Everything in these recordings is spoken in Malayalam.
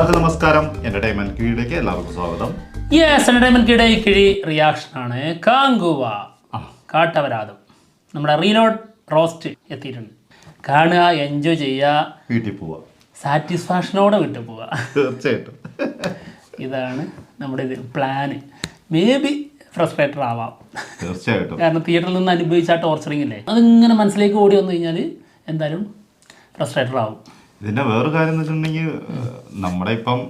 എല്ലാവർക്കും നമസ്കാരം. എന്റർടൈൻമെന്റ് കീഴിലേക്ക് എല്ലാവർക്കും സ്വാഗതം. യെസ് എന്റർടൈൻമെന്റ് കിഴി റിയാക്ഷൻ ആണ് കാങ്കുവ. കാട്ടവരാതം നമ്മുടെ റീലോഡ് റോസ്റ്റ് എത്തിയിട്ടുണ്ട്. കാണുക എൻജോയ് ചെയ്യുക. വീട്ടിൽ പോവാ സാറ്റിസ്ഫാക്ഷനോടെ വിട്ടു പോവുക. തീർച്ചയായിട്ടും. ഇതാണ് നമ്മുടെ ഇത് പ്ലാന് മേ ബി ഫ്രസ്ട്രേറ്റഡ് ആവാം. തീർച്ചയായിട്ടും. കാരണം തിയേറ്ററിൽ നിന്ന് അനുഭവിച്ച ആ ടോർച്ചറിങ് ഇല്ലേ? അതിങ്ങനെ മനസ്സിലേക്ക് ഓടി വന്നു കഴിഞ്ഞാൽ എന്തായാലും ഫ്രസ്ട്രേറ്റഡ് ആവും. ഇതിന്റെ വേറൊരു കാര്യം എന്ന് വെച്ചിട്ടുണ്ടെങ്കിൽ നമ്മുടെ ഇപ്പം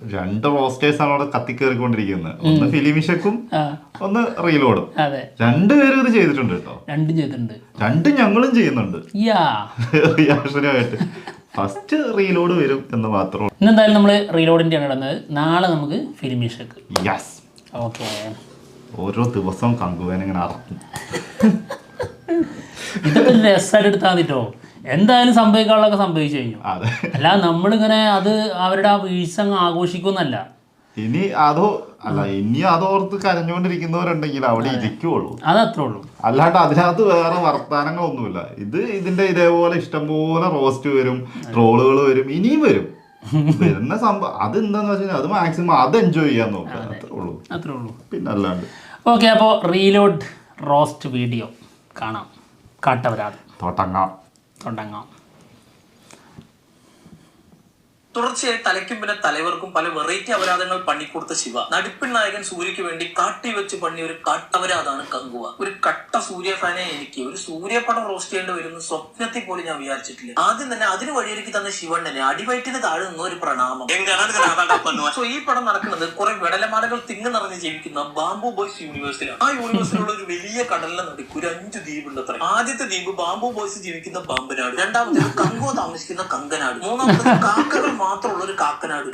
രണ്ട് പോസ്റ്റേഴ്സ് ആണ് അവിടെ കത്തിക്കേറിക്കൊണ്ടിരിക്കുന്നത് ഒന്ന് ഫിലിമിഷക്കും ഒന്ന് റീലോഡും രണ്ടുപേരും ഇത് ചെയ്തിട്ടുണ്ട് കേട്ടോ. രണ്ടും ചെയ്തിട്ടുണ്ട്. രണ്ടും ഞങ്ങളും ചെയ്യുന്നുണ്ട്. റിയാക്ഷനുമായിട്ട്. ഫസ്റ്റ് റീലോഡ് വരും എന്ന് മാത്രം ഇന്നെന്തായാലും നമ്മൾ റീലോഡിന്റെ ആണ് ഇടുന്നത് നാളെ നമുക്ക് ഫിലിമിഷക്ക് യെസ് ഓക്കെ. ഓരോ ദിവസവും കങ്കുവേനെ ഇങ്ങനെ അറക്കും. ഇതൊക്കെ രസമായിട്ട് എടുത്താൽ മതിട്ടോ? എന്തായാലും സംഭവിക്കാനുള്ളതൊക്കെ സംഭവിച്ചു കഴിഞ്ഞു. അല്ല നമ്മളിങ്ങനെ അത് അവരുടെ ആ വീഴ്ച അങ്ങ് ആഘോഷിക്കുന്നല്ല ഇനി അതോ അല്ല ഇനി അതോർത്ത് കരഞ്ഞുകൊണ്ടിരിക്കുന്നവരുണ്ടെങ്കിൽ അവിടെ ഇരിക്കുള്ളൂ അതത്രേ ഉള്ളൂ. അല്ലാണ്ട് അതിനകത്ത് വേറെ വർത്താനങ്ങളൊന്നുമില്ല. ഇത് ഇതിന്റെ ഇതേപോലെ ഇഷ്ടംപോലെ റോസ്റ്റ് വരും ട്രോളുകൾ വരും ഇനിയും വരും. വരുന്ന സംഭവം അത് എന്താന്ന് വെച്ചാൽ അത് മാക്സിമം അത് എൻജോയ് ചെയ്യാൻ നോക്കുക അത്രേ ഉള്ളൂ. അത്രേ ഉള്ളൂ. പിന്നെ അല്ലാണ്ട് ഓക്കെ അപ്പോ റീലോഡ് റോസ്റ്റ് വീഡിയോ കാണാം. കാട്ടവരാത് തുടങ്ങാം തുടങ്ങാം തുടർച്ചയായി തലയ്ക്കും പിന്നെ തലവർക്കും പല വെറൈറ്റി അപരാധങ്ങൾ പണിക്കൊടുത്ത ശിവ. നടിപ്പിൻ നായകൻ സൂര്യക്ക് വേണ്ടി കാട്ടി വെച്ച് പണി ഒരു കാട്ടപരാധാണ് കങ്കുവ. ഒരു കട്ട സൂര്യ ഫാനെ എനിക്ക്. ഒരു സൂര്യപടം റോസ്റ്റ് ചെയ്യേണ്ടി വരുന്ന സ്വപ്നത്തിൽ പോലും ഞാൻ വിചാരിച്ചിട്ടില്ല. ആദ്യം തന്നെ അതിന് വഴിയൊരുക്കി തന്ന ശിവണ്ണനെ അടിവയറ്റിന് താഴെ നിന്ന ഒരു പ്രണാമം. സോ ഈ പടം നടക്കുന്നത് കുറെ വിടലമാലകൾ തിങ്ങി നിറഞ്ഞ് ജീവിക്കുന്ന ബാംബു ബോയ്സ് യൂണിവേഴ്സിലാണ് ആ യൂണിവേഴ്സിലുള്ള ഒരു വലിയ കടലിലെ നടുക്ക് ഒരു അഞ്ച് ദ്വീപുണ്ട് അത്ര. ആദ്യത്തെ ദ്വീപ് ബാംബു ബോയ്സ് ജീവിക്കുന്ന ബാമ്പനാട് രണ്ടാമത്തെ കങ്കോ താമസിക്കുന്ന കങ്കനാട്. മൂന്നാമത്തെ കാക്കകൾ മാത്രമുള്ള ഒരു കാക്കനാട്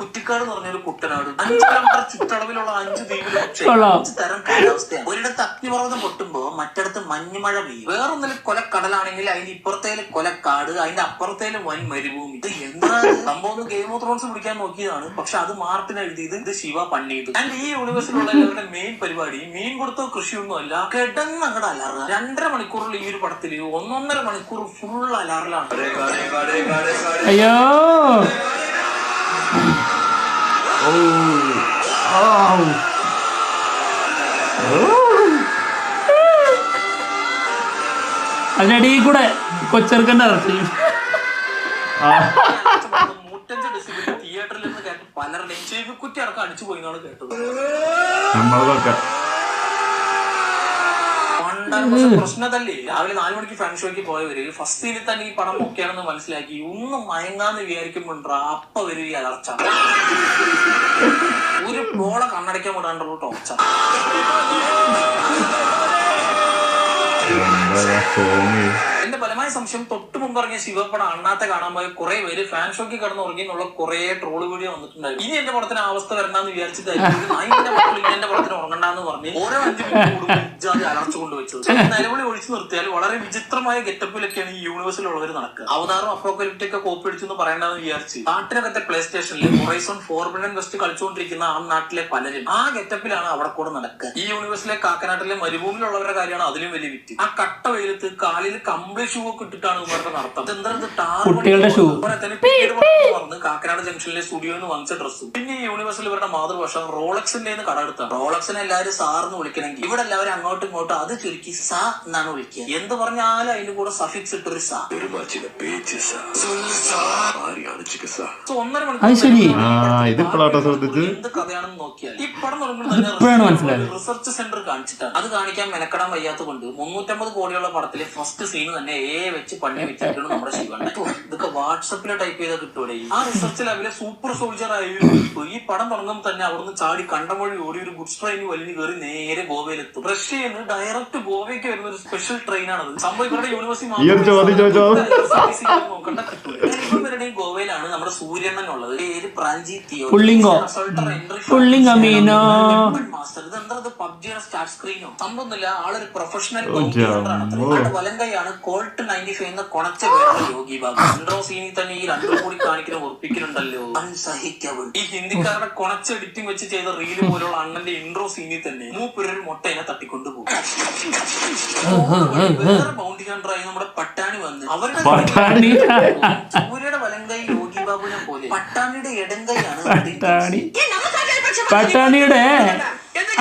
കുറ്റിക്കാട് എന്ന് പറഞ്ഞൊരു കുട്ടനാട്. അഞ്ച് കിലോമീറ്റർ ചുറ്റളവിലുള്ള അഞ്ച് ദ്വീപിലും അഞ്ച് തരം കാലാവസ്ഥയാണ്. ഒരിടത്ത് അഗ്നിപർവതം പൊട്ടുമ്പോ മറ്റിടത്ത് മഞ്ഞുമഴ പെയ്യും. വേറൊന്നിൽ കൊലക്കടലാണെങ്കിൽ അതിന്റെ ഇപ്പുറത്തേൽ കൊലക്കാട് അതിന്റെ അപ്പുറത്തേലും വൻ മരുഭൂമി. ഇത് സംഭവം ഗെയിം ഓഫ് ത്രോൺസ് പിടിക്കാൻ നോക്കിയതാണ്. പക്ഷെ അത് മാർട്ടിൻ എഴുതിയത് ഇത് ശിവ പണ്ണിയത് ആൻഡ് ഈ യൂണിവേഴ്സിലുള്ള എല്ലാവരുടെ മെയിൻ പരിപാടി മീൻ കൊടുത്തോ കൃഷിയൊന്നും അല്ല കിടന്ന് അങ്ങടെ അലറുക രണ്ടര മണിക്കൂറുള്ള ഈ ഒരു പടത്തിൽ ഒന്നൊന്നര മണിക്കൂർ ഫുൾ അലാറിലാണ്. അയ്യോ. അതിനിടയിൽ കൂടെ കൊച്ചെറുക്കന്റെ ഇറച്ചി. നൂറ്റഞ്ച് ഡെസിബിൾ തിയേറ്ററിൽ നിന്ന് കേട്ട് പലരുടെയും ചെവിക്കുറ്റി അടക്കം അടിച്ചു പോയി എന്നാണ് കേട്ടത് നമ്മളതൊക്കെ പ്രശ്നതല്ലേ രാവിലെ നാല് മണിക്ക് ഫാൻ ഷോയ്ക്ക് പോയവര് ഫസ്റ്റ് സീനിൽ തന്നെ ഈ പടം ഒക്കെയാണെന്ന് മനസ്സിലാക്കി ഒന്ന് മയങ്ങാന്ന് വിചാരിക്കുമ്പോണ്ടാ അപ്പ വരും ഈ അലർച്ച ഒരു പോളെ കണ്ണടയ്ക്കാൻ വിടാണ്ടുള്ള ടോർച്ച എന്റെ സംശയം തൊട്ട് മുമ്പ് ഇറങ്ങിയ ശിവപ്പടം അണ്ണാത്തെ കാണാൻ പോയ കുറെ പേര് ഫാൻ ഷോക്ക് കിടന്ന് ഉറങ്ങി എന്നുള്ള കുറെ ട്രോൾ വീഡിയോ വന്നിട്ടുണ്ടായിരുന്നു. ഇനി എന്റെ പടത്തിന് അവസ്ഥ വരണ്ടെന്ന് വിചാരിച്ചിട്ടായിരുന്നു എന്റെ പടത്തിന് ഉറങ്ങണ്ടെന്ന് പറഞ്ഞ് ഓരോ അഞ്ചു മിനിറ്റ് അലർച്ചുകൊണ്ട് വെച്ചത് അലർച്ച കൊണ്ടുവച്ചത് നിലവിളി ഒഴിച്ചു നിർത്തിയാൽ വളരെ വിചിത്രമായ ഗെറ്റപ്പിലൊക്കെയാണ് ഈ യൂണിവേഴ്സിലുള്ളവർ നടക്കുക. അവതാറും അപ്പോക്കലിപ്റ്റിക് ഒക്കെ കോപ്പി അടിച്ചെന്ന് പറയണ്ടെന്ന് വിചാരിച്ച് നാട്ടിനകത്തെ പ്ലേ സ്റ്റേഷനിൽ ഹൊറൈസോൺ ഫോർബിഡൻ വെസ്റ്റ് കളിച്ചുകൊണ്ടിരിക്കുന്ന ആ നാട്ടിലെ പലരും ആ ഗെറ്റപ്പിലാണ് അവിടെ കൂടെ നടക്കുക. ഈ യൂണിവേഴ്സിലെ കാക്കനാട്ടിലെ മരുഭൂമിയിലുള്ളവരുടെ കാര്യമാണ് അതിലും വലിയ വിറ്റ്. ആ കട്ട വെയിലത്ത് കാലിൽ കമ്പിളി ഷൂ ഒക്കെ ഇട്ടിട്ടാണ് ഇവരുടെ നടത്തം. ഇതെന്താ കുട്ടികളുടെ ഷൂ. വന്ന് കാക്കനാട് ജംഗ്ഷനിലെ സ്റ്റുഡിയോയിൽ നിന്ന് വാങ്ങിച്ച ഡ്രസ്സ്. പിന്നെ യൂണിവേഴ്സിൽ ഇവരുടെ മാതൃഭാഷ റോളക്സിന്റെ കട എടുത്ത റോളക്സിനെ എല്ലാവരും സാറിന് വിളിക്കണമെങ്കിൽ ഇവിടെ എല്ലാവരും അങ്ങോട്ടും ഇങ്ങോട്ടും അത് ചുരുക്കി സ എന്നാണ് വിളിക്കുക. എന്ത് പറഞ്ഞാലും അതിന്റെ കൂടെ സഫിക്സ് ഇട്ടൊരു സാ. ഒന്നര മണിക്കൂർ. എന്ത് കഥയാണെന്ന് നോക്കിയാൽ ഈ പടം തുടങ്ങുമ്പോൾ റിസർച്ച് സെന്റർ കാണിച്ചിട്ടാണ്. അത് കാണിക്കാൻ മെനക്കെടാൻ വയ്യാത്തത് കൊണ്ട് മുന്നൂറ്റമ്പത് കോടിയുള്ള പടത്തിലെ ഫസ്റ്റ് സീൻ തന്നെ ഏ വെച്ച് പണി വെച്ചിട്ടുണ്ട് നമ്മുടെ ശിവൻ ഇതൊക്കെ വാട്സപ്പിൽ ടൈപ്പ് ചെയ്താൽ കിട്ടൂടെ? ആ റിസർച്ച് ലാബിലെ സൂപ്പർ സോൾജർ ആയിരുന്നു ഈ പടം തുടങ്ങുമ്പോൾ തന്നെ അവിടുന്ന് ചാടി കണ്ടമൊഴി ഓടി ഒരു ഗുഡ്സ് ട്രെയിൻ വലിഞ്ഞു കയറി നേരെ ഗോവയിലെത്തും. റഷ്യയിൽ നിന്ന് ഡയറക്റ്റ് ഗോവയ്ക്ക് വരുന്ന ഒരു സ്പെഷ്യൽ ട്രെയിൻ ആണത്. സംഭവം ഇവരുടെ യൂണിവേഴ്സിറ്റി നോക്കണ്ട. കിട്ടൂല ഇവരുടെയും ഗോവയിലാണ് നമ്മുടെ സൂര്യണ്ണൻ ഉള്ളത്. പേര് പ്രാഞ്ചി തിയോ പുള്ളിങ്കോ. പുള്ളിങ്ക മീനോ. മാസ്റ്റർ ഇതെന്താ പബ്ജിയുടെ സ്റ്റാർട്ട് സ്ക്രീനോ സംഭവമൊന്നുമില്ല. ആളൊരു പ്രൊഫഷണൽ ജമ്മോ. വലങ്കയാണ് കോൾട്ട് നയന്റി ഫൈവ് എന്ന കൊണച്ച പേരാണ് യോഗി ബാബു ഇൻട്രോ സീനിൽ തന്നെ ഈ രണ്ടു കൂടി കാണിക്കുന്ന ഉറപ്പിക്കുന്നുണ്ടല്ലോ അൺസഹിക്കബിൾ ഈ ഹിന്ദിക്കാരുടെ കൊണച്ച എഡിറ്റിംഗ് വെച്ച് ചെയ്ത റീൽ പോലുള്ള അണ്ണന്റെ ഇൻട്രോ സീനിൽ തന്നെ മൂപ്പരൊരു മുട്ടേനെ തട്ടിക്കൊണ്ടുപോകും വേറെ ബൗണ്ടി കണ്ടറായി നമ്മുടെ പട്ടാണി വന്ന്. അവരുടെ പട്ടാണി. സൂര്യയുടെ വലങ്കൈ യോഗി പോലെ. പട്ടാണിയുടെ ഇടങ്കൈയാണ് പട്ടാണി. പട്ടാണിയുടെ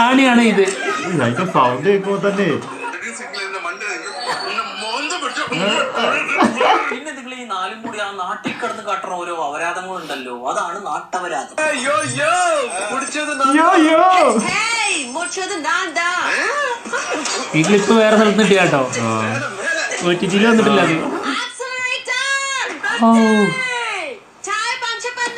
ആണിയാണ് ഇത്. അതിന്റെ സൗണ്ട് കേൾക്കുമ്പോ തന്നെ. പിന്നെ നിങ്ങൾ ഈ നാലും കൂടി ആ നാട്ടിൽ കിടന്ന് കാട്ടുന്ന ഓരോ അപരാധങ്ങളുണ്ടല്ലോ. അതാണ് നാട്ടപരാധം. ഈ ക്ലിപ്പ് വേറെ സ്ഥലത്ത് കിട്ടിയ കേട്ടോ ഒ ടി ടിയിൽ വന്നിട്ടില്ല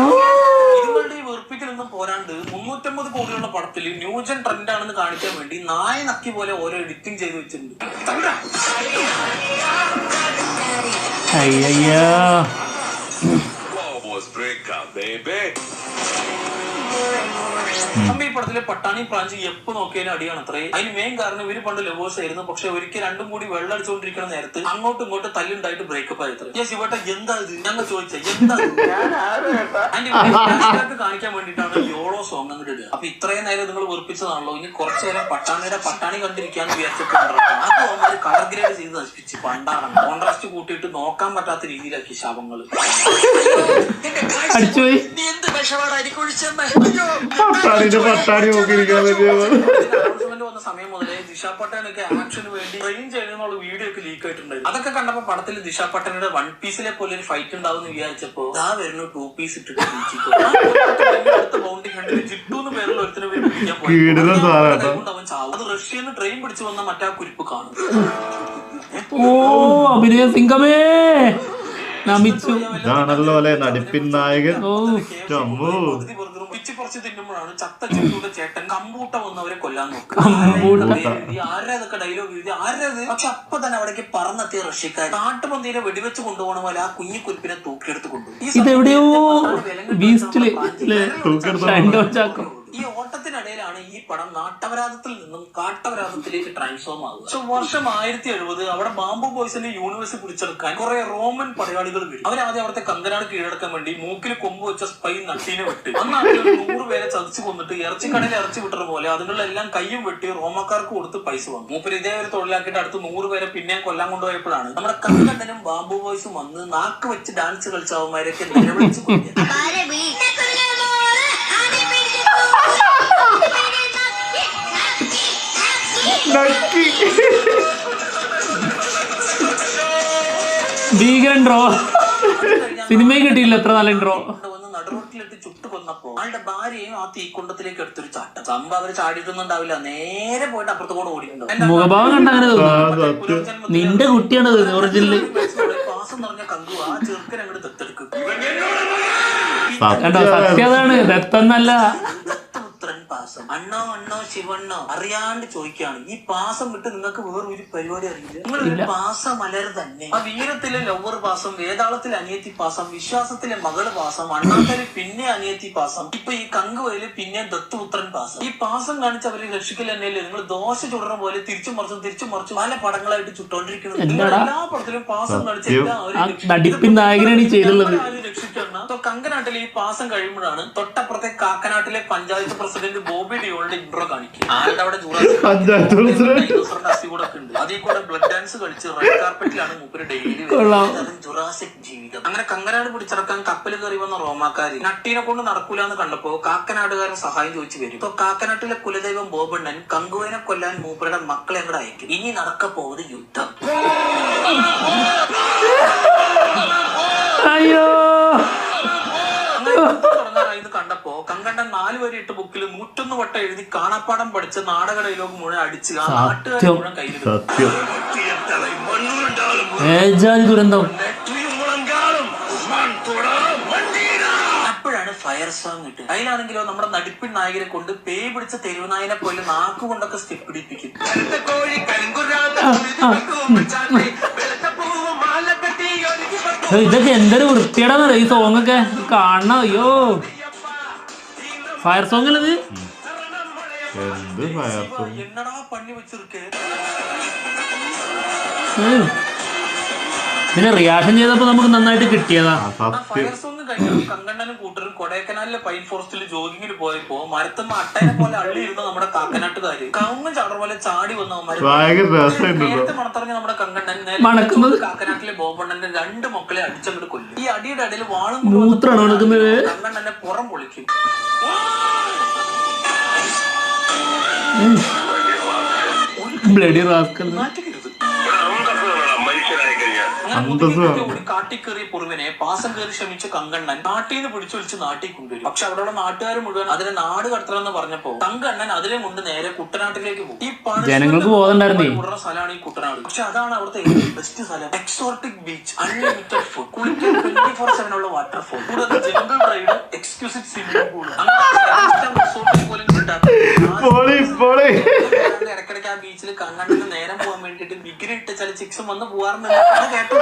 ഓ ചായ ഇതുങ്ങളുടെ വെറുപ്പിക്കലൊന്നും പോരാണ്ട് മുന്നൂറ്റമ്പത് കോടിയുള്ള പടത്തിൽ ന്യൂജൻ ട്രെൻഡ് ആണെന്ന് കാണിക്കാൻ വേണ്ടി നായ നക്കി പോലെ ഓരോ എഡിറ്റിംഗ് ചെയ്ത് വെച്ചിട്ടുണ്ട്. അയ്യോ അമ്മ ഈ പടത്തിലെ പട്ടാണി പ്രാഞ്ചി എപ്പോ നോക്കിയാലും അടിയാണ് അത്രേ. അതിന് മെയിൻ കാരണം ഇവർ പണ്ട് ലവേഴ്സ് ആയിരുന്നു. പക്ഷെ ഒരിക്കൽ രണ്ടും കൂടി വെള്ളം അടിച്ചുകൊണ്ടിരിക്കുന്ന നേരത്ത് അങ്ങോട്ടും ഇങ്ങോട്ടും തല്ലുണ്ടായിട്ട് ബ്രേക്കപ്പ് ആയത് ഞാൻ ശിവട്ട എന്താ ഇത്? ഞങ്ങൾ ചോദിച്ച എന്താ കാണിക്കാൻ വേണ്ടിട്ടാണ് യോളോ സോങ് അങ്ങോട്ട് ഇടുക. അപ്പൊ ഇത്രയും നേരം നിങ്ങൾ വെറുപ്പിച്ചതാണല്ലോ. ഇനി കുറച്ചു നേരം പട്ടാണിയുടെ പട്ടാണി കണ്ടിരിക്കാന്ന് വിചാരിച്ചിട്ടുണ്ട് അത് കളർ ഗ്രേഡ് ചെയ്ത് നശിപ്പിച്ച് പണ്ടാണ്. കോൺട്രാസ്റ്റ് കൂട്ടിയിട്ട് നോക്കാൻ പറ്റാത്ത രീതിയിലാക്കി നീ എന്ത് പട്ടാണിന്റെ പട്ടാണി നോക്കിയിരിക്കാൻ വന്ന സമയം മുതലേ ദിശ പട്ടാനൊക്കെ ആക്ഷന് വേണ്ടി ട്രെയിൻ ചെയ്യുന്നുള്ള വീഡിയോ ഒക്കെ ലീക്ക് ആയിട്ടുണ്ടായിരുന്നു. അതൊക്കെ കണ്ടപ്പോ പടത്തിൽ ദിശ പട്ടനയുടെ വൺ പീസിലെ പോലെ ഒരു ഫൈറ്റ് ഉണ്ടാവും എന്ന് വിചാരിച്ചപ്പോ ദാ വരുന്നു ടൂ പീസ് ഇട്ടിട്ട്. ആ അടുത്ത ബൗണ്ടി കണ്ടിട്ട് ജിട്ടു എന്ന് പേരുള്ള ഒരുത്തിനെ പോയി. കീടിലൻ സാധനം അവൻ ചാവും അത് റഷ്യന്ന് ട്രെയിൻ പിടിച്ചു വന്ന മറ്റാ കുരിപ്പ് കാണും ഓ അഭിനയ സിംഗമേ. നമിച്ചു. ഇതാണല്ലോ അല്ലെ നടിപ്പിൻ നായകൻ? ഇതെവിടെയോ തിന്നുമ്പോഴാണ് ചത്ത ചേട്ടൻ കമ്പൂട്ട വന്നവരെ കൊല്ലാൻ നോക്കുക. കമ്പൂട്ട. ആരുടെ അതൊക്കെ ഡയലോഗ് എഴുതി ആരത് പക്ഷെ അപ്പൊ തന്നെ അവിടേക്ക് പറന്നെത്തിയ റഷ്യക്കാർ കാട്ടുപന്തിനെ വെടിവെച്ച് കൊണ്ടുപോകണ പോലെ ആ കുഞ്ഞു കുരിപ്പിനെ തൂക്കിയെടുത്ത് കൊണ്ടുപോകും ഈ ഇതെവിടെയോ പടം നാട്ടപരാധത്തിൽ നിന്നും കാട്ടപരാധത്തിലേക്ക് ട്രാൻസ്ഫോം ആവുക. പക്ഷെ വർഷം ആയിരത്തി എഴുപത് അവിടെ ബാംബു ബോയ്സിന്റെ യൂണിവേഴ്സ് പിടിച്ചെടുക്കാൻ കുറെ റോമൻ പടയാളികൾ വരും. അവരാദ്യം അവിടുത്തെ കങ്കനാട് കീഴടക്കാൻ വേണ്ടി മൂക്കിൽ കൊമ്പ് വെച്ച സ്പൈ നട്ടീനെ വിട്ട്. അന്ന് ഒരു നൂറ് പേരെ ചതിച്ചു കൊന്നിട്ട് ഇറച്ചിക്കടയിൽ ഇറച്ചി വിട്ടത് പോലെ അതുങ്ങളെല്ലാം കയ്യും വെട്ടി റോമക്കാർക്ക് കൊടുത്ത് പൈസ വന്നു. മൂപ്പര് ഇതേ ഒരു തൊഴിലാക്കിയിട്ട് അടുത്ത് നൂറ് പേരെ പിന്നെയും കൊല്ലാൻ കൊണ്ടുപോയപ്പോഴാണ് നമ്മുടെ കങ്കണ്ണനും ബാംബു ബോയ്സും വന്ന് നാക്ക് വെച്ച് ഡാൻസ് കളിച്ച നിലവിളിച്ചു നിലവിളിച്ച് കൊല്ലുക. ഭീകരൻ ഡ്രോ സിനിമയിൽ കിട്ടിയില്ല എത്ര നല്ല വന്ന് നടുറോട്ടിലിട്ട് ചുട്ടു കൊന്നപ്പോ ആളുടെ ഭാര്യയും ആ തീക്കുണ്ടത്തിലേക്ക് എടുത്തൊരു ചാട്ടം. സംഭവം അവർ ചാടിയിട്ടൊന്നുണ്ടാവില്ല നേരെ പോയിട്ട് അപ്പുറത്ത് കൂടെ ഓടിയിട്ടുണ്ടോ മുഖഭാവം കണ്ടങ്ങനെ തോന്നുന്നു നിന്റെ കുട്ടിയാണ് ഒറിജിനൽ പാസം നിറഞ്ഞ കങ്കു ആ ചെറുക്കൻ അങ്ങോട്ട് ദത്തെടുക്കും. കണ്ടോ? സത്യം സത്യതാണ് ദത്തൊന്നല്ല ദത്തപുത്രൻ പാസം അണ്ണോ അണ്ണോ ശിവണ്ണോ അറിയാണ്ട് ചോദിക്കുകയാണ്. ഈ പാസം വിട്ട് നിങ്ങൾക്ക് വേറൊരു പരിപാടി അറിയില്ല? നിങ്ങൾ ഒരു പാസ മലർ തന്നെ. ആ വീരത്തിലെ ലവർ പാസം വേതാളത്തിലെ അനിയത്തി പാസം വിശ്വാസത്തിലെ മകൾ പാസം അണ്ണാത്തൽ പിന്നെ അനിയത്തി പാസം ഇപ്പൊ ഈ കങ്കുവയിൽ പിന്നെ ദത്തുപുത്രൻ പാസം. ഈ പാസം കാണിച്ച് അവരെ രക്ഷിക്കൽ തന്നെയല്ലേ? നിങ്ങൾ ദോശ ചുടണ പോലെ തിരിച്ചു മറിച്ചും തിരിച്ചു മറിച്ചും പല പടങ്ങളായിട്ട് ചുട്ടോണ്ടിരിക്കുന്നത് എല്ലാ പടത്തിലും പാസം കാണിച്ച് എല്ലാ. നടിപ്പിൻ നായകനാണ് ചെയ്തുള്ളത്. ആരും കങ്കനാട്ടിൽ ഈ പാസം കഴിയുമ്പോഴാണ് തൊട്ടപ്പുറത്തെ കാക്കനാട്ടിലെ പഞ്ചായത്ത് പ്രസിഡന്റ് ബോബി ഡിയോളുടെ ഇൻട്രോ കാണിക്കും അവിടെ ജുറാസിക് അസ്ഥി കൂടെ ഒക്കെ ഉണ്ട്. അതിൽ കൂടെ ബ്ലഡ് ഡാൻസ് കളിച്ച് റെഡ് കാർപ്പറ്റിലാണ് മൂപ്പര് ഡെയിലി. ജുറാസിക് ജീവിതം. അങ്ങനെ കങ്കനാട് പിടിച്ചിറക്കാൻ കപ്പൽ കയറി വന്ന റോമാക്കാരി നട്ടീനെ കൊണ്ട് നടക്കൂല എന്ന് കണ്ടപ്പോ കാക്കനാടുകാരൻ സഹായം ചോദിച്ചു വരും. ഇപ്പൊ കാക്കനാട്ടിലെ കുലദൈവം ബോബണ്ണൻ കങ്കുവിനെ കൊല്ലാൻ മൂപ്പരുടെ മക്കളെ കൂടെ അയക്കും. ഇനി നടക്ക പോകുന്നത് യുദ്ധം. അയ്യോ. ഇത് കണ്ടപ്പോ കങ്കണ്ടൻ നാല് വരെ ഇട്ട് ബുക്കിൽ നൂറ്റൊന്ന് വട്ടം എഴുതി കാണാപ്പാടം പഠിച്ച് നാടക ഡയലോഗ് മുഴുവൻ അടിച്ച് ആ നാട്ടുകാരെ മുഴുവൻ കയ്യിൽ ദുരന്തം. ഫയർ സോങ് കിട്ടും അതിലാണെങ്കിലോ നമ്മുടെ നടിപ്പിൻ നായകനെ കൊണ്ട് പേ പിടിച്ച തെരുവുനായനെ പോലെ നാക്കുകൊണ്ടൊക്കെ സ്റ്റെപ്പ് പിടിപ്പിക്കും. ഇതൊക്കെ എന്തൊരു വൃത്തിയുടെ ഈ സോങ് ഒക്കെ കാണണം. അയ്യോ. ഫയർ സോങ് അല്ലത് എന്ത് ഫയർ സോങ്. പിന്നെ റിയാക്ഷൻ ചെയ്തപ്പോ നമുക്ക് നന്നായിട്ട് കിട്ടിയതാ. സത്യം. കഴിഞ്ഞ കങ്കണ്ണനും കൂട്ടരും കൊടൈക്കനാലിലെ പൈൻ ഫോറസ്റ്റിൽ ജോഗിങ്ങിന് പോയപ്പോ മരത്തുമ്മ അട്ടയെ പോലെ അള്ളിയിരുന്ന നമ്മുടെ കാക്കനാട്ടുകാര്. കവുങ്ങ് ചാടർ പോലെ ചാടി വന്ന നേരത്തെ മണത്തറിഞ്ഞ നമ്മുടെ കങ്കണ്ണൻ കാക്കനാട്ടിലെ ബോബണ്ണന്റെ രണ്ട് മക്കളെ അടിച്ചങ്ങോട്ട് കൊല്ലും. ഈ അടിയുടെ ഇടയിൽ വാളും? കങ്കണ്ണനെ പുറം പൊളിക്കും. Bloody rascal. മുതുകിലൊക്കെ കാട്ടിക്കേറിയ പുറവിനെ പാസം കയറി ശ്രമിച്ച കങ്കണ്ണൻ നാട്ടിൽ നിന്ന് പിടിച്ചൊലിച്ച് നാട്ടിൽ കൊണ്ടുവരും. പക്ഷെ അവിടെയുള്ള നാട്ടുകാർ മുഴുവൻ അതിനെ നാട് കടത്തണമെന്ന് പറഞ്ഞപ്പോ കങ്കണ്ണൻ അതിലെ കൊണ്ട് നേരെ കുട്ടനാട്ടിലേക്ക് പോകും. ഈ ജനങ്ങൾക്ക്. കൂടുന്ന സ്ഥലമാണ് ഈ കുട്ടനാട്. പക്ഷെ അതാണ് അവിടുത്തെ ബെസ്റ്റ് സ്ഥലം. എക്സോട്ടിക് ബീച്ച് അൺലിമിറ്റഡ് ഫുഡ് കുളിക്കാൻ ട്വന്റി ഫോർ സെവൻ ഉള്ള വാട്ടർഫോൾ കൂടാതെ ജംഗിൾ റൈഡ് സ്വിമ്മിംഗ് പൂൾ ആ ബീച്ചിൽ കണ്ണണ്ടിന് നേരം പോകാൻ വേണ്ടിട്ട് ഡിഗ്രി ഇട്ട് ചില ചിക്സും വന്ന് പോവാറുണ്ട്. അത് കേട്ടോ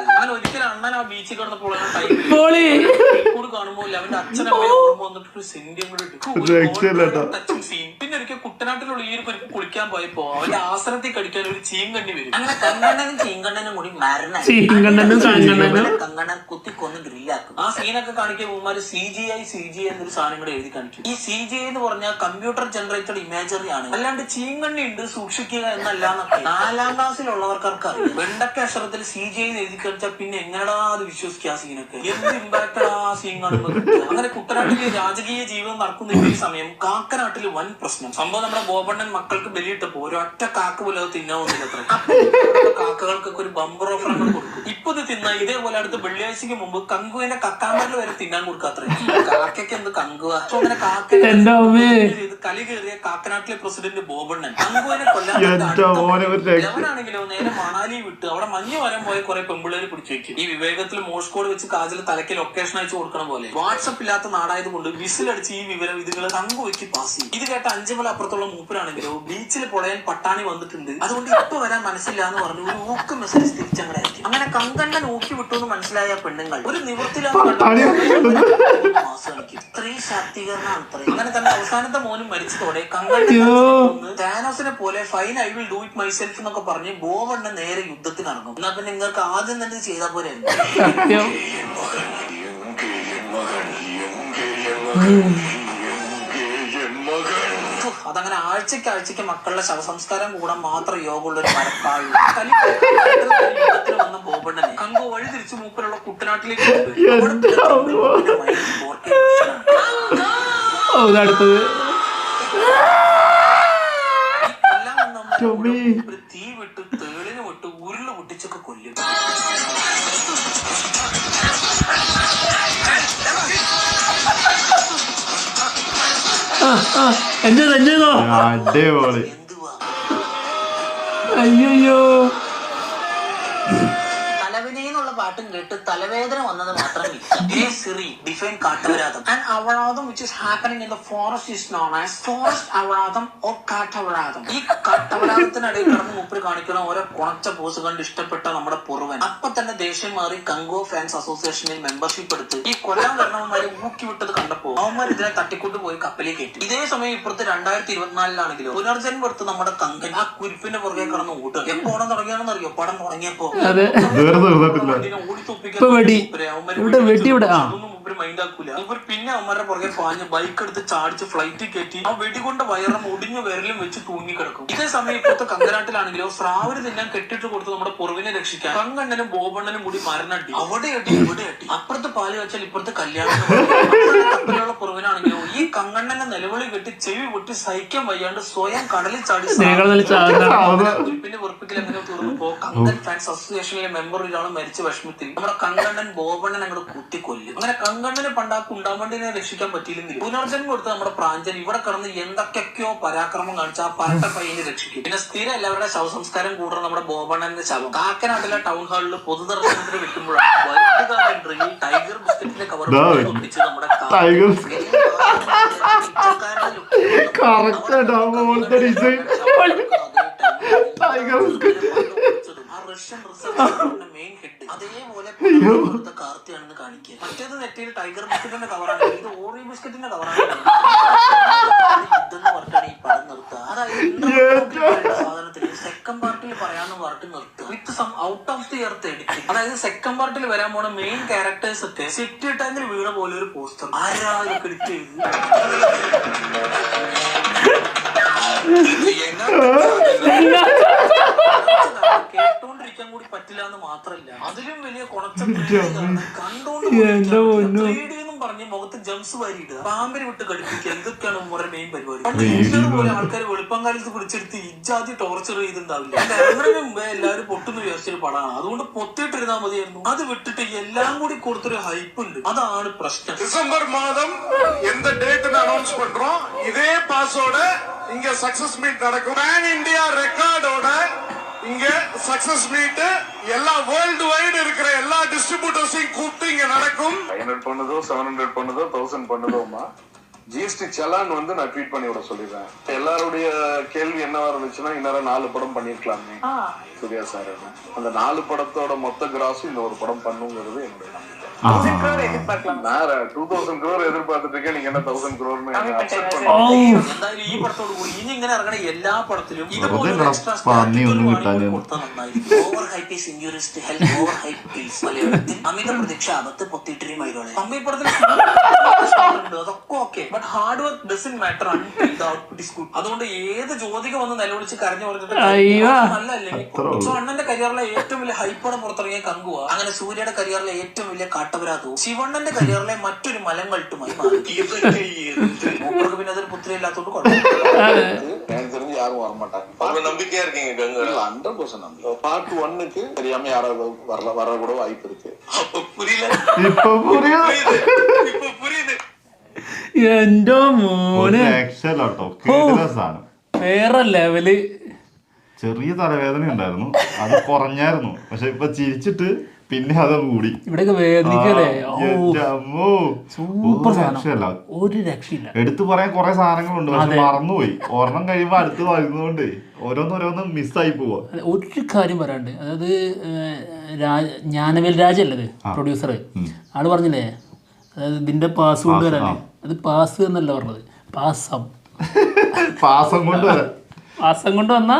അങ്ങനെ ഒരിക്കലും അണ്ണൻ ആ ബീച്ചിൽ കിടന്നപ്പോൾ പോളി. കൂടെ കാണുമ്പോൾ അവന്റെ അച്ഛനെ ഓർമ്മ വന്നിട്ട് ഒരു സെന്റിയും കൂടെ ഇട്ടു. ഒരു രക്ഷയില്ല കേട്ടോ. touching scene. പിന്നെ ഒരിക്കൽ കുട്ടനാട്ടിലുള്ള ഈ ഒരു പരിക്ക് കുളിക്കാൻ പോയപ്പോ അവന്റെ ആസനത്തിൽ കടിക്കാൻ ഒരു ചീങ്കണ്ണി വരും. അങ്ങനെ കണ്ണനും ചീങ്കണ്ണനും കൂടി മരണം. ചീങ്കണ്ണനും ചാങ്കണ്ണനും. കങ്ങണൻ കുത്തിക്കൊന്ന് ഗ്രില്ലാക്കും ആ സീനൊക്കെ കാണിക്കാൻ പോകുമ്പോൾ C G I C G എന്നൊരു സാധനം കൂടെ എഴുതി കാണിക്കും. ഈ സി ജി ഐ എന്ന് പറഞ്ഞാൽ കമ്പ്യൂട്ടർ ജനറേറ്റഡ് ഇമേജറി ആണ്. അല്ലാണ്ട് ചീങ്കണ്ണി ഉണ്ട് സൂക്ഷിക്കുക എന്നല്ല എന്നൊക്കെ നാലാം ക്ലാസ്സിലുള്ളവർക്കൊക്കെ അറിയാം വെണ്ടക്ക അക്ഷരത്തിൽ സി ജി ഐ എഴുതി കാണിച്ചാൽ പിന്നെ എങ്ങനെടാ അത് വിശ്വസിക്കുക സീനൊക്കെ എന്ത് ഇമ്പാക്ട് ആ സീൻ കാണുമ്പോൾ. അങ്ങനെ കുട്ടനാട്ടിൽ രാജകീയ ജീവിതം നടക്കുന്ന ഈ സമയം. കാക്കനാട്ടിൽ വൻ പ്രശ്നം. സംഭവം നമ്മുടെ ബോബണ്ണൻ മക്കൾക്ക് ബലിയിട്ടപ്പോ ഒരൊറ്റ കാക്ക പോലും അത് തിന്നാവുന്നില്ല അത്ര. കാക്കകൾക്കൊക്കെ ഒരു ബമ്പർ ഓഫർ കൊടുക്കും. ഇപ്പൊ ഇത് തിന്ന ഇതേപോലെ അടുത്ത് വെള്ളിയാഴ്ചക്ക് മുമ്പ് കങ്കുവിന്റെ കക്കാമ്പറിൽ വരെ തിന്നാൻ കൊടുക്കാത്രേ കാക്കയ്ക്ക് എന്ത് കങ്കുവ അങ്ങനെ കാക്ക കലി കയറിയ കാക്കനാട്ടിലെ പ്രസിഡന്റ് ബോബണ്ണൻ കങ്കുവിനെ കൊല്ലാൻ. അവനാണെങ്കിലോ നേരെ മണാലി വിട്ട് അവിടെ മഞ്ഞ് വരാൻ പോയ കുറെ പെമ്പിള്ളേര് പിടിച്ചു വെക്കും. ഈ വിവേകത്തിൽ മോഷ് കോഡ് വെച്ച് കാജൽ തലയ്ക്ക് ലൊക്കേഷൻ അയച്ചു കൊടുക്കണ പോലെ. വാട്സപ്പ് ഇല്ലാത്ത നാടായത് കൊണ്ട് വിസിലടിച്ച് ഈ വിവരം ഇതുകൾ കങ്കുവയ്ക്ക് പാസ് ചെയ്യും. ഇത് കേട്ട അഞ്ചുമല അപ്പുറത്തുള്ള മൂപ്പരാണെങ്കിലോ ബീച്ചിൽ പൊളയാൻ പട്ടാണി വന്നിട്ടുണ്ട്. അതുകൊണ്ട് ഇപ്പൊ വരാൻ മനസ്സില്ല എന്ന് പറഞ്ഞു ഒരു ഊക്ക് മെസ്സേജ് അങ്ങനെ കങ്കണ്ണൻ ഊക്കി വിട്ടു എന്ന് മനസ്സിലായ പെണ്ണുങ്ങൾ. ഒരു നിവൃത്തിലാണ്. സ്ത്രീ ശാക്തീകരണമാണ് അത്രേ. അങ്ങനെ തന്നെ അവസാനത്തെ മോനും മരിച്ചതോടെ കങ്കണ്ണൻ താനോസിനെ പോലെ fine I will do it myself എന്നൊക്കെ പറഞ്ഞ് ബോവണ്ണ നേരെ യുദ്ധത്തിന് ഇറങ്ങും. എന്നാ പിന്നെ നിങ്ങൾക്ക് ആദ്യം തന്നെ ചെയ്ത ചെയ്താൽ പോലെ സത്യം അതങ്ങനെ ആഴ്ചക്ക് ആഴ്ചക്ക് മക്കളുടെ ശവസംസ്കാരം കൂടാൻ മാത്രം യോഗമുള്ള ഒരു മരപ്പാഴ് കലി യുദ്ധത്തിന് വന്ന ബോബണ്ണനെ കങ്കു വഴി തിരിച്ചു മൂപ്പനുള്ള കുട്ടനാട്ടിലേക്ക് അടുത്തത് തീ വിട്ട് തേളിന് വിട്ട് ഉരുൾ പൊട്ടിച്ചൊക്കെ കൊല്ലും. എൻജോയ് എൻജോയ് ചെയ്തോ അടിപൊളി. അയ്യോ തലവിനെന്നുള്ള പാട്ടും കേട്ട് തലവേദന വന്നത് മാത്രം സിറി ഡിഫൈൻ കാട്ടവരാതം and അവരാതം which is happening in the forest is known as forest അവരാതം or കാട്ടവരാതം ഈ കാട്ടവരാതത്തിനിടയിൽ കിടന്ന് മുപ്പിൽ കാണിക്കുന്ന ഓരോ കുണച്ച പോസ് കണ്ട് ഇഷ്ടപ്പെട്ട നമ്മുടെ പുറവൻ. അപ്പൊ തന്നെ ദേഷ്യം മാറി കങ്കോ ഫാൻസ് അസോസിയേഷനിൽ മെമ്പർഷിപ്പ് എടുത്ത് ഈ കൊല്ലം വരണവന്മാരെ ഊക്കി വിട്ടത് കണ്ടപ്പോ അവന്മാർ ഇതിനെ തട്ടിക്കൊണ്ട് പോയി കപ്പലിൽ കയറ്റി. ഇതേ സമയം ഇപ്പുറത്ത് രണ്ടായിരത്തി ഇരുപത്തിനാലിലാണെങ്കിലും പുനർജന്മം എടുത്ത് നമ്മുടെ കങ്കൻ ആ കുരിപ്പിന്റെ പുറകെ കിടന്ന് ഊട്ടുക എപ്പോ ഓണം തുടങ്ങിയാണെന്ന് അറിയോ പടം തുടങ്ങിയപ്പോ. ഇതുവരെ തീർന്നിട്ടില്ല ഇപ്പൊ വെടി. ഇവിടെ വെടി ഇവിടെ, ആ. പിന്നെ അവന്മാരുടെ പുറകെ പാഞ്ഞ് ബൈക്ക് എടുത്ത് ചാടിച്ച് ഫ്ലൈറ്റ് കയറ്റി ആ വെടികൊണ്ട് വയറും ഒടിഞ്ഞ വിരലും വെച്ച് തൂങ്ങി കിടക്കും. ഇതേ സമയം ഇപ്പോഴത്തെ കങ്കനാട്ടിലാണെങ്കിലോ സ്രാവിന് തിന്നാൻ കെട്ടിട്ട് കൊടുത്ത് നമ്മുടെ പുറവിനെ രക്ഷിക്കാൻ കങ്കണ്ണനും ബോബണ്ണനും കൂടി മരണട്ടി. അവിടെ അടി ഇവിടെ അടി അപ്പുറത്ത് പാൽ വെച്ചാൽ ഇപ്പുറത്ത് കല്യാണം കപ്പലുള്ള പുറവിനാണെങ്കിലോ ഈ കങ്കണ്ണനെ നിലവിളി കെട്ടി ചെവി പൊട്ടി സഹിക്കാൻ വയ്യാണ്ട് സ്വയം കടലിൽ ചാടി പിന്നെ വെറുപ്പിക്കൽ എങ്ങനെ തീർന്നപ്പോ കങ്കൻ ഫാൻസ് അസോസിയേഷനിലെ മെമ്പർ ഒരാൾ മരിച്ച വിഷമത്തിൽ. നമ്മുടെ കങ്കണ്ണൻ ബോബണ്ണൻ അങ്ങോട്ട് കുത്തിക്കൊല്ലും. അങ്ങനെ കങ്കണ്ണന് പണ്ട് ആ കുണ്ടാമണ്ടിനെ രക്ഷിക്കാൻ പറ്റിയില്ലെങ്കിൽ പുനർജന്മം കൊടുത്ത നമ്മുടെ പ്രാഞ്ചൻ ഇവിടെ കിടന്ന് എന്തൊക്കെയൊക്കെയോ പരാക്രമം കാണിച്ച ആ പരട്ട പയ്യനെ രക്ഷിക്കും. പിന്നെ സ്ഥിരം എല്ലാവരുടെ ശവസംസ്കാരം കൂടുന്ന നമ്മുടെ ബോബണ്ണന്റെ ശവം. കാക്കനാട്ടിലെ ടൗൺ ഹാളിൽ പൊതുദർശനത്തിന് വെക്കുമ്പോഴാണ് വൈദ്യുത എൻട്രിയിൽ ടൈഗർ ബിസ്ക്കറ്റിന്റെ കവർ ഒട്ടിച്ച് നമ്മുടെ ടൈഗർ ആ design. നെറ്റിയിൽ ടൈഗർ ബിസ്ക്കറ്റിന്റെ കവറാണ്. ഇത് ഓറിയോ ബിസ്ക്കറ്റിന്റെ കവറാണ്. യുദ്ധം എന്ന് പറഞ്ഞിട്ടാണ് ഈ പടം നിർത്തുക. അതായത് സാധനത്തിൽ സെക്കൻഡ് പാർട്ടിൽ പറയാന്ന് പറഞ്ഞിട്ട് നിർത്തുക. With some out of the earth editing അതായത് സെക്കൻഡ് പാർട്ടിൽ വരാൻ പോണ മെയിൻ ക്യാരക്ടേഴ്സ് ഒക്കെ സിറ്റി ടാങ്കിൽ വീണ പോലെ ഒരു പോസ്റ്റർ ആരാ ഇതൊക്കെ എഡിറ്റ് ചെയ്ത് പറ്റില്ല എന്ന് മാത്രല്ല അതിലും വലിയ കുണച്ച എന്റെ പൊന്നോ. എന്നും പറഞ്ഞ് മുഖത്ത് ജംസ് വാരിയിടുക പാമ്പിന് വിട്ട് കടിപ്പിക്കുക ഇതൊക്കെയാണ് ഉമ്മറെ മെയിൻ പരിപാടി പണ്ട് ഹിറ്റ്ലർ പോലെ ആൾക്കാർ വെളുപ്പം കാലത്ത് പിടിച്ചെടുത്ത് ഇജാതി ടോർച്ചർ ചെയ്തിട്ടുണ്ടാവില്ല അതിന്റെ ഇറങ്ങുന്നതിന് മുമ്പേ എല്ലാവരും പൊട്ടുന്നു വിചാരിച്ചൊരു പടമാണ് അതുകൊണ്ട് പൊത്തിയിട്ടിരുന്നാൽ മതിയായിരുന്നു അത് വിട്ടിട്ട് എല്ലാം കൂടി കൊടുത്തൊരു ഹൈപ്പ് ഉണ്ട് അതാണ് പ്രശ്നം டிசம்பர் மாதம் எந்த டேட்னு அனௌன்ஸ் பண்றோம் இதே பாஸோட இங்க சக்சஸ் மீட் நடக்கும் பேன் இந்தியா ரெக்கார்டோட இங்க சக்சஸ் மீட் எல்லா வேர்ல்டு வைடு இருக்கிற எல்லா டிஸ்ட்ரிபியூட்டர்ஸையும் கூப்பிட்டு இங்க நடக்கும். ஃபைவ் ஹண்ட்ரட் பண்ணுதோ செவன் ஹண்ட்ரட் பண்ணுதோ தௌசண்ட் பண்ணுதோமா ஜிஎஸ்டி செலான் வந்து நான் ட்வீட் பண்ணி விட சொல்லிடுறேன். எல்லாருடைய கேள்வி என்னவா இருந்துச்சுன்னா இன்னொரு நாலு படம் பண்ணிருக்கலாமே சூர்யா சார் அந்த நாலு படத்தோட மொத்த கிராஸும் இந்த ஒரு படம் பண்ணுங்கிறது என்னுடைய ഇങ്ങനെ അതുകൊണ്ട് ഏത് ജ്യോതിക വന്ന് നിലവിളിച്ച് കരഞ്ഞു പറഞ്ഞിട്ട് അണ്ണന്റെ കരിയറിലെ ഏറ്റവും വലിയ ഹൈപ്പടം പുറത്തിറങ്ങിയ കങ്കുവ. അങ്ങനെ സൂര്യയുടെ കരിയറിലെ ഏറ്റവും വലിയ കാട്ടവരാതോ ശിവണ്ണന്റെ കരിയറിലെ മറ്റൊരു മലങ്കൾട്ടുമായി മാറി. പിന്നെ അതൊരു പുത്രയില്ലാത്തോണ്ട് பார்ட் வர മോനെ. വേറെ ലെവൽ. ചെറിയ തലവേദന ഉണ്ടായിരുന്നു അത് കുറഞ്ഞായിരുന്നു. പക്ഷെ ഇപ്പൊ ചിരിച്ചിട്ട് പിന്നെ അത് കൂടി. ഇവിടെയൊക്കെ വേദനിക്കല്ലേ? സൂപ്പർ ഒരു രക്ഷയില്ല. സാധനം ഒരു രക്ഷയില്ല. എടുത്തു പറയാൻ കുറെ സാധനങ്ങളുണ്ട് പക്ഷെ മറന്നുപോയി. ഒരെണ്ണം കഴിയുമ്പോ അടുത്ത് വരുന്നതുകൊണ്ട് ഓരോന്നോരോന്നും മിസ്സായി പോവാ. ഒരു കാര്യം പറയാണ്ട് അതായത് ജ്ഞാനവേൽ രാജല്ലത് പ്രൊഡ്യൂസർ ആൾ പറഞ്ഞില്ലേ? അതായത് ഇതിന്റെ പാസ് കൊണ്ട് വരാനേ. അത് പാസ് എന്നല്ല പറഞ്ഞത്. പാസം. പാസം കൊണ്ട് പാസം കൊണ്ട് വന്നാ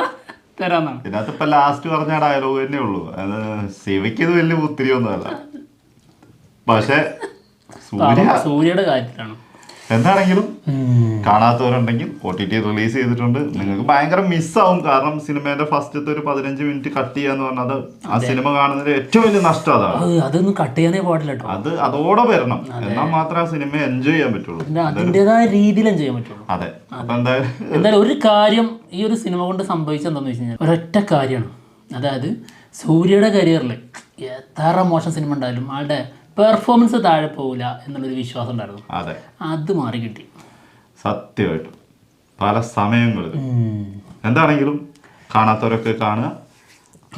തരാന്നാണ്. ഇതിനകത്ത് ഇപ്പൊ ലാസ്റ്റ് പറഞ്ഞ ഡയലോഗ് തന്നെ ഉള്ളൂ. അത് ശിവയ്ക്ക് ഇത് വലിയ പുത്തിരി ഒന്നുമല്ല പക്ഷെ സൂര്യ സൂര്യയുടെ കാര്യത്തിലാണ്. എന്താണെങ്കിലും കാണാത്തവരുണ്ടെങ്കിൽ ഒ ടി ടി റിലീസ് ചെയ്തിട്ടുണ്ട്. നിങ്ങൾക്ക് ഭയങ്കര മിസ്സാവും കാരണം സിനിമേന്റെ ഫസ്റ്റത്തെ ഒരു പതിനഞ്ച് മിനിറ്റ് കട്ട് ചെയ്യാന്ന് പറഞ്ഞാൽ ആ സിനിമ കാണുന്നതിൽ ഏറ്റവും വലിയ നഷ്ടം അതാണ്. അതൊന്നും കട്ട് ചെയ്യാനേ പാടില്ല അത് അതോടെ വരണം. എന്നാൽ മാത്രമേ ആ സിനിമ എൻജോയ് ചെയ്യാൻ പറ്റുള്ളൂ. രീതിയിൽ എൻജോയ് ചെയ്യാൻ പറ്റുള്ളൂ. അതെ. അപ്പൊ എന്തായാലും എന്തായാലും ഒരു കാര്യം ഈ ഒരു സിനിമ കൊണ്ട് സംഭവിച്ചെന്താന്ന് വെച്ച് കഴിഞ്ഞാൽ ഒരൊറ്റ കാര്യമാണ്. അതായത് സൂര്യയുടെ കരിയറിൽ എത്ര മോശം സിനിമ ഉണ്ടായാലും ആളുടെ പെർഫോമൻസ് താഴെ പോകില്ല എന്നുള്ളൊരു വിശ്വാസം ഉണ്ടായിരുന്നു. അതെ. അത് മാറി കിട്ടി. സത്യമായിട്ടും. പല സമയങ്ങളിൽ എന്താണെങ്കിലും കാണാത്തവരൊക്കെ കാണുക.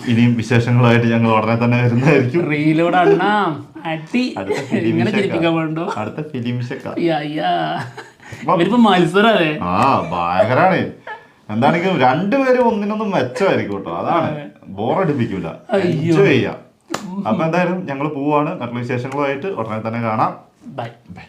ഇനിയും വിശേഷങ്ങളായിട്ട് ഞങ്ങൾ ഉടനെ തന്നെ വരുന്നതായിരിക്കും. റീലോട് അണ്ണാ അടി. അടുത്ത ഇങ്ങനെ ചിരിപ്പിക്കാൻ വേണ്ടോ അടുത്ത ഫിലിം മത്സരല്ലേ? ആ ഭയങ്കരാണ്. എന്താണെങ്കിലും രണ്ടുപേരും ഒന്നിനൊന്നും മെച്ചമായിരിക്കും കേട്ടോ. അതാണ്. ബോറടിപ്പിക്കൂല എൻജോയ് ചെയ്യാം. അപ്പൊ എന്തായാലും ഞങ്ങൾ പോവാണ്. മറ്റുള്ള വിശേഷങ്ങളുമായിട്ട് ഉടനെ തന്നെ കാണാം. Bye bye